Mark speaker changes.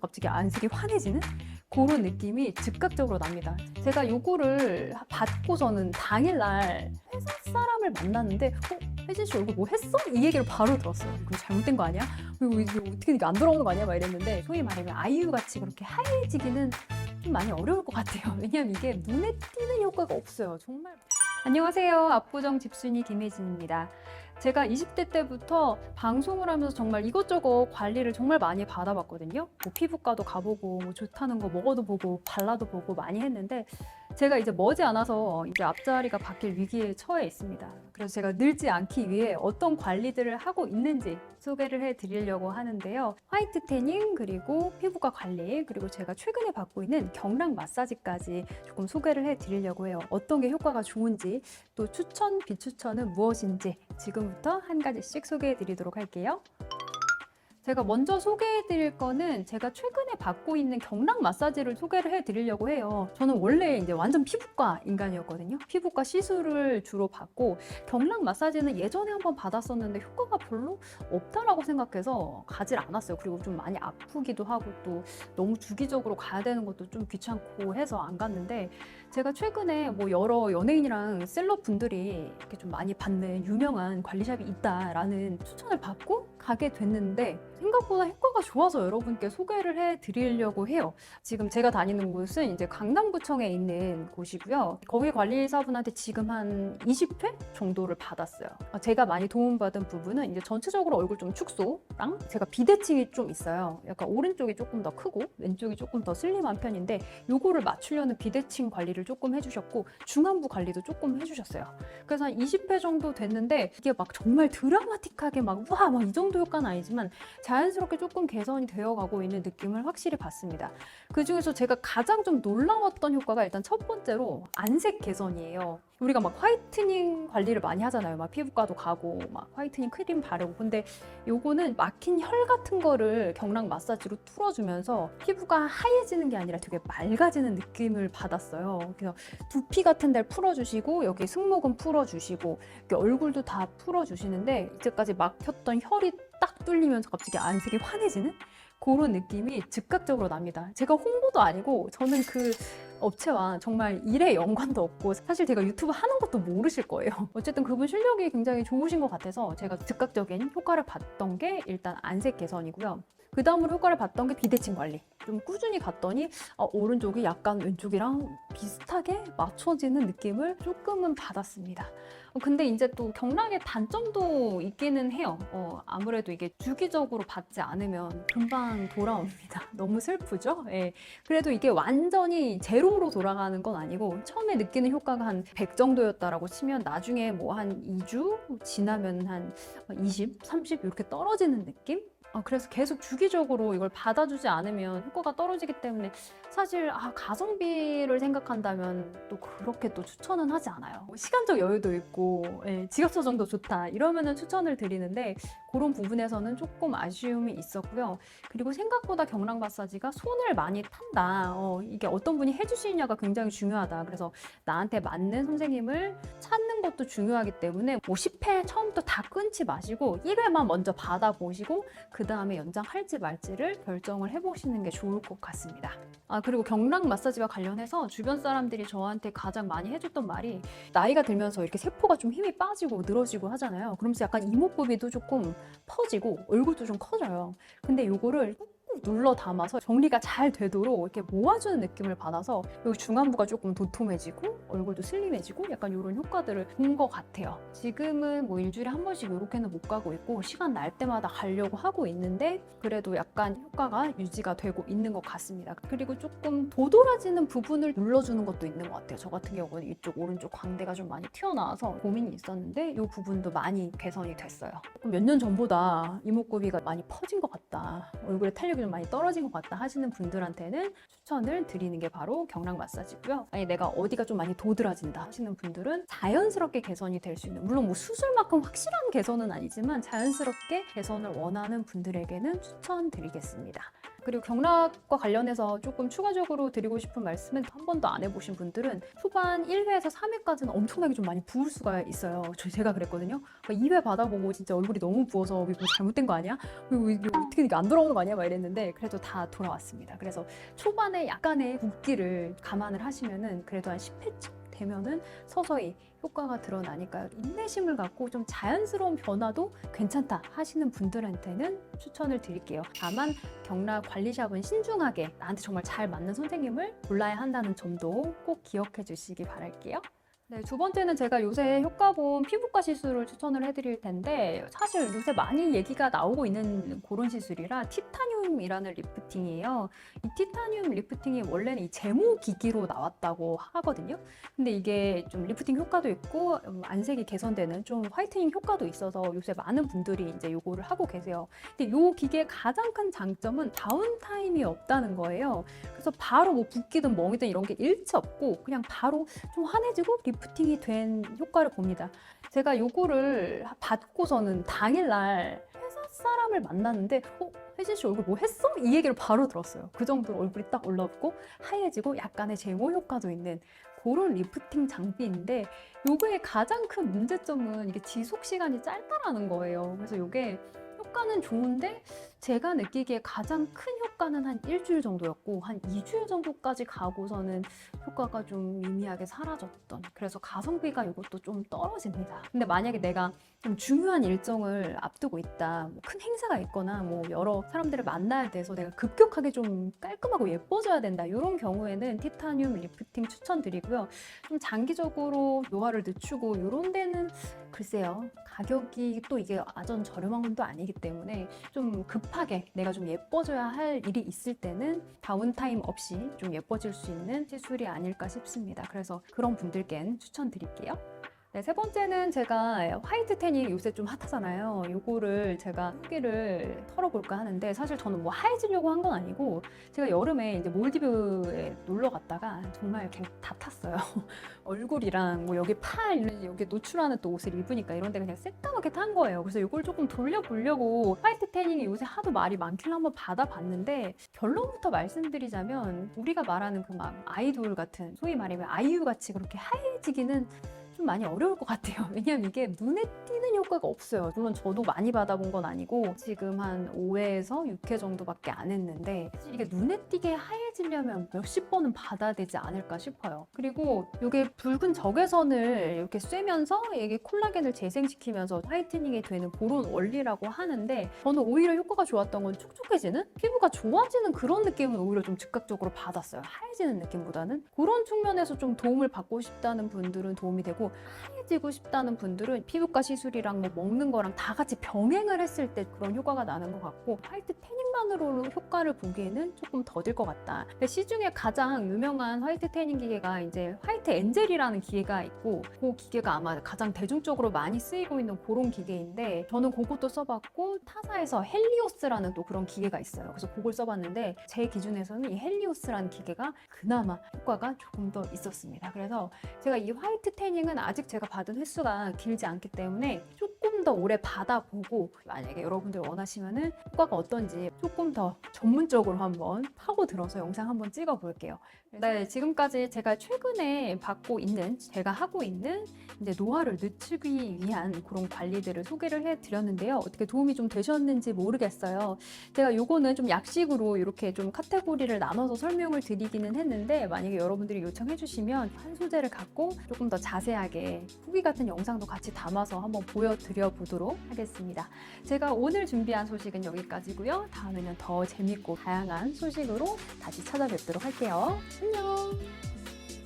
Speaker 1: 갑자기 안색이 환해지는 그런 느낌이 즉각적으로 납니다. 제가 요거를 받고서는 당일날 회사 사람을 만났는데 어? 혜진 씨 얼굴 뭐 했어? 이 얘기를 바로 들었어요. 이거 잘못된 거 아니야? 그리고 이게 어떻게 이게 안 돌아오는 거 아니야? 막 이랬는데 소위 말하면 아이유 같이 그렇게 하얘지기는 좀 많이 어려울 것 같아요. 왜냐면 이게 눈에 띄는 효과가 없어요. 정말. 안녕하세요. 압구정 집순이 김혜진입니다. 제가 20대 때부터 방송을 하면서 정말 이것저것 관리를 정말 많이 받아봤거든요. 뭐 피부과도 가보고, 뭐 좋다는 거 먹어도 보고, 발라도 보고 많이 했는데, 제가 이제 머지않아서 이제 앞자리가 바뀔 위기에 처해 있습니다. 그래서 제가 늘지 않기 위해 어떤 관리들을 하고 있는지 소개를 해 드리려고 하는데요. 화이트 태닝, 그리고 피부과 관리, 그리고 제가 최근에 받고 있는 경락 마사지까지 조금 소개를 해 드리려고 해요. 어떤 게 효과가 좋은지, 또 추천, 비추천은 무엇인지 지금부터 한 가지씩 소개해 드리도록 할게요. 제가 먼저 소개해 드릴 거는 제가 최근에 받고 있는 경락 마사지를 소개를 해 드리려고 해요. 저는 원래 이제 완전 피부과 인간이었거든요. 피부과 시술을 주로 받고 경락 마사지는 예전에 한번 받았었는데 효과가 별로 없다라고 생각해서 가질 않았어요. 그리고 좀 많이 아프기도 하고 또 너무 주기적으로 가야 되는 것도 좀 귀찮고 해서 안 갔는데 제가 최근에 뭐 여러 연예인이랑 셀럽 분들이 이렇게 좀 많이 받는 유명한 관리샵이 있다라는 추천을 받고 가게 됐는데 생각보다 효과가 좋아서 여러분께 소개를 해 드리려고 해요. 지금 제가 다니는 곳은 이제 강남구청에 있는 곳이고요. 거기 관리사분한테 지금 한 20회 정도를 받았어요. 아, 제가 많이 도움받은 부분은 이제 전체적으로 얼굴 좀 축소랑 제가 비대칭이 좀 있어요. 약간 오른쪽이 조금 더 크고 왼쪽이 조금 더 슬림한 편인데 요거를 맞추려는 비대칭 관리를 조금 해주셨고 중안부 관리도 조금 해주셨어요. 그래서 한 20회 정도 됐는데 이게 막 정말 드라마틱하게 막와막 이 정도 효과는 아니지만 자연스럽게 조금 개선이 되어가고 있는 느낌을 확실히 받습니다. 그 중에서 제가 가장 좀 놀라웠던 효과가 일단 첫 번째로 안색 개선이에요. 우리가 막 화이트닝 관리를 많이 하잖아요. 막 피부과도 가고 막 화이트닝 크림 바르고 근데 요거는 막힌 혈 같은 거를 경락 마사지로 풀어주면서 피부가 하얘지는 게 아니라 되게 맑아지는 느낌을 받았어요. 그래서 두피 같은 데를 풀어주시고 여기 승모근 풀어주시고 얼굴도 다 풀어주시는데 이제까지 막혔던 혈이 딱 뚫리면서 갑자기 안색이 환해지는 그런 느낌이 즉각적으로 납니다. 제가 홍보도 아니고 저는 그 업체와 정말 일에 연관도 없고 사실 제가 유튜브 하는 것도 모르실 거예요. 어쨌든 그분 실력이 굉장히 좋으신 것 같아서 제가 즉각적인 효과를 봤던 게 일단 안색 개선이고요. 그 다음으로 효과를 봤던 게 비대칭 관리. 좀 꾸준히 갔더니 어, 오른쪽이 약간 왼쪽이랑 비슷하게 맞춰지는 느낌을 조금은 받았습니다. 어, 근데 이제 또 경락의 단점도 있기는 해요. 어, 아무래도 이게 주기적으로 받지 않으면 금방 돌아옵니다. 너무 슬프죠? 예. 그래도 이게 완전히 제로로 돌아가는 건 아니고 처음에 느끼는 효과가 한 100 정도였다라고 치면 나중에 뭐 한 2주 지나면 한 20, 30 이렇게 떨어지는 느낌? 어, 그래서 계속 주기적으로 이걸 받아주지 않으면 효과가 떨어지기 때문에 사실 아, 가성비를 생각한다면 또 그렇게 또 추천은 하지 않아요. 뭐 시간적 여유도 있고 예, 지갑 조정도 좋다 이러면은 추천을 드리는데 그런 부분에서는 조금 아쉬움이 있었고요. 그리고 생각보다 경락 마사지가 손을 많이 탄다. 어, 이게 어떤 분이 해주시느냐가 굉장히 중요하다. 그래서 나한테 맞는 선생님을 찾는 것도 중요하기 때문에 뭐 10회 처음부터 다 끊지 마시고 1회만 먼저 받아보시고 그 다음에 연장할지 말지를 결정을 해보시는 게 좋을 것 같습니다. 아 그리고 경락 마사지와 관련해서 주변 사람들이 저한테 가장 많이 해줬던 말이 나이가 들면서 이렇게 세포가 좀 힘이 빠지고 늘어지고 하잖아요. 그러면서 약간 이목구비도 조금 퍼지고 얼굴도 좀 커져요. 근데 요거를 눌러 담아서 정리가 잘 되도록 이렇게 모아주는 느낌을 받아서 여기 중안부가 조금 도톰해지고 얼굴도 슬림해지고 약간 이런 효과들을 본 것 같아요. 지금은 뭐 일주일에 한 번씩 이렇게는 못 가고 있고 시간 날 때마다 가려고 하고 있는데 그래도 약간 효과가 유지가 되고 있는 것 같습니다. 그리고 조금 도드라지는 부분을 눌러주는 것도 있는 것 같아요. 저 같은 경우는 이쪽 오른쪽 광대가 좀 많이 튀어나와서 고민이 있었는데 이 부분도 많이 개선이 됐어요. 몇 년 전보다 이목구비가 많이 퍼진 것 같다. 얼굴에 탄력이 좀 많이 떨어진 것 같다 하시는 분들한테는 추천을 드리는 게 바로 경락 마사지고요. 아니 내가 어디가 좀 많이 도드라진다 하시는 분들은 자연스럽게 개선이 될 수 있는 물론 뭐 수술만큼 확실한 개선은 아니지만 자연스럽게 개선을 원하는 분들에게는 추천드리겠습니다. 그리고 경락과 관련해서 조금 추가적으로 드리고 싶은 말씀은 한 번도 안 해보신 분들은 초반 1회에서 3회까지는 엄청나게 좀 많이 부을 수가 있어요. 저 제가 그랬거든요. 그러니까 2회 받아보고 진짜 얼굴이 너무 부어서 이거 잘못된 거 아니야? 이거 어떻게 이게 안 돌아오는 거 아니야? 막 이랬는데 그래도 다 돌아왔습니다. 그래서 초반에 약간의 붓기를 감안을 하시면은 그래도 한 10회쯤 되면은 서서히 효과가 드러나니까 인내심을 갖고 좀 자연스러운 변화도 괜찮다 하시는 분들한테는 추천을 드릴게요. 다만 경락 관리샵은 신중하게 나한테 정말 잘 맞는 선생님을 골라야 한다는 점도 꼭 기억해 주시기 바랄게요. 네, 두 번째는 제가 요새 효과본 피부과 시술을 추천을 해드릴 텐데 사실 요새 많이 얘기가 나오고 있는 그런 시술이라 티타늄이라는 리프팅이에요. 이 티타늄 리프팅이 원래는 이 제모 기기로 나왔다고 하거든요. 근데 이게 좀 리프팅 효과도 있고 음, 안색이 개선되는 좀 화이트닝 효과도 있어서 요새 많은 분들이 이제 요거를 하고 계세요. 근데 요 기계의 가장 큰 장점은 다운타임이 없다는 거예요. 그래서 바로 뭐 붓기든 멍이든 이런 게 일치 없고 그냥 바로 좀 환해지고 팅이 된 효과를 봅니다. 제가 요거를 받고서는 당일날 회사 사람을 만났는데 어? 혜진 씨 얼굴 뭐 했어? 이 얘기를 바로 들었어요. 그 정도로 얼굴이 딱 올라오고 하얘지고 약간의 제모 효과도 있는 그런 리프팅 장비인데 요거의 가장 큰 문제점은 이게 지속 시간이 짧다라는 거예요. 그래서 요게 효과는 좋은데 제가 느끼기에 가장 큰 효과는 한 일주일 정도였고 한 2주일 정도까지 가고서는 효과가 좀 미미하게 사라졌던 그래서 가성비가 이것도 좀 떨어집니다. 근데 만약에 내가 좀 중요한 일정을 앞두고 있다, 뭐 큰 행사가 있거나 뭐 여러 사람들을 만나야 돼서 내가 급격하게 좀 깔끔하고 예뻐져야 된다 이런 경우에는 티타늄 리프팅 추천드리고요. 좀 장기적으로 노화를 늦추고 이런 데는 글쎄요 가격이 또 이게 아전 저렴한 건 또 아니기 때문에 좀 급 하게 내가 좀 예뻐져야 할 일이 있을 때는 다운타임 없이 좀 예뻐질 수 있는 시술이 아닐까 싶습니다. 그래서 그런 분들께는 추천드릴게요. 네, 세 번째는 제가 화이트 태닝 요새 좀 핫하잖아요. 요거를 제가 후기를 털어볼까 하는데 사실 저는 뭐 하얘지려고 한 건 아니고 제가 여름에 이제 몰디브에 놀러 갔다가 정말 이렇게 다 탔어요. 얼굴이랑 뭐 여기 팔 여기 노출하는 또 옷을 입으니까 이런 데 그냥 새까맣게 탄 거예요. 그래서 이걸 조금 돌려보려고 화이트 태닝이 요새 하도 말이 많길래 한번 받아봤는데 결론부터 말씀드리자면 우리가 말하는 그 막 아이돌 같은 소위 말하면 아이유 같이 그렇게 하얘지기는 좀 많이 어려울 것 같아요. 왜냐면 이게 눈에 띄는 효과가 없어요. 물론 저도 많이 받아본 건 아니고 지금 한 5회에서 6회 정도밖에 안 했는데 이게 눈에 띄게 하얘지려면 몇십 번은 받아야 되지 않을까 싶어요. 그리고 이게 붉은 적외선을 이렇게 쐬면서 이게 콜라겐을 재생시키면서 화이트닝이 되는 그런 원리라고 하는데 저는 오히려 효과가 좋았던 건 촉촉해지는 피부가 좋아지는 그런 느낌은 오히려 좀 즉각적으로 받았어요. 하얘지는 느낌보다는 그런 측면에서 좀 도움을 받고 싶다는 분들은 도움이 되고 하얘지고 싶다는 분들은 피부과 시술이랑 뭐 먹는 거랑 다 같이 병행을 했을 때 그런 효과가 나는 것 같고 화이트 태닝만으로 효과를 보기에는 조금 더딜 것 같다. 시중에 가장 유명한 화이트 태닝 기계가 이제 화이트 엔젤이라는 기계가 있고 그 기계가 아마 가장 대중적으로 많이 쓰이고 있는 그런 기계인데 저는 그것도 써봤고 타사에서 헬리오스라는 또 그런 기계가 있어요. 그래서 그걸 써봤는데 제 기준에서는 이 헬리오스라는 기계가 그나마 효과가 조금 더 있었습니다. 그래서 제가 이 화이트 태닝은 아직 제가 받은 횟수가 길지 않기 때문에 조금 더 오래 받아보고 만약에 여러분들 원하시면은 효과가 어떤지 조금 더 전문적으로 한번 파고 들어서 영상 한번 찍어 볼게요. 네, 지금까지 제가 최근에 받고 있는, 제가 하고 있는 이제 노화를 늦추기 위한 그런 관리들을 소개를 해 드렸는데요. 어떻게 도움이 좀 되셨는지 모르겠어요. 제가 요거는 좀 약식으로 이렇게 좀 카테고리를 나눠서 설명을 드리기는 했는데 만약에 여러분들이 요청해 주시면 한 소재를 갖고 조금 더 자세하게 후기 같은 영상도 같이 담아서 한번 보여드려 보도록 하겠습니다. 제가 오늘 준비한 소식은 여기까지고요. 다음에는 더 재밌고 다양한 소식으로 다시 찾아뵙도록 할게요. 안녕!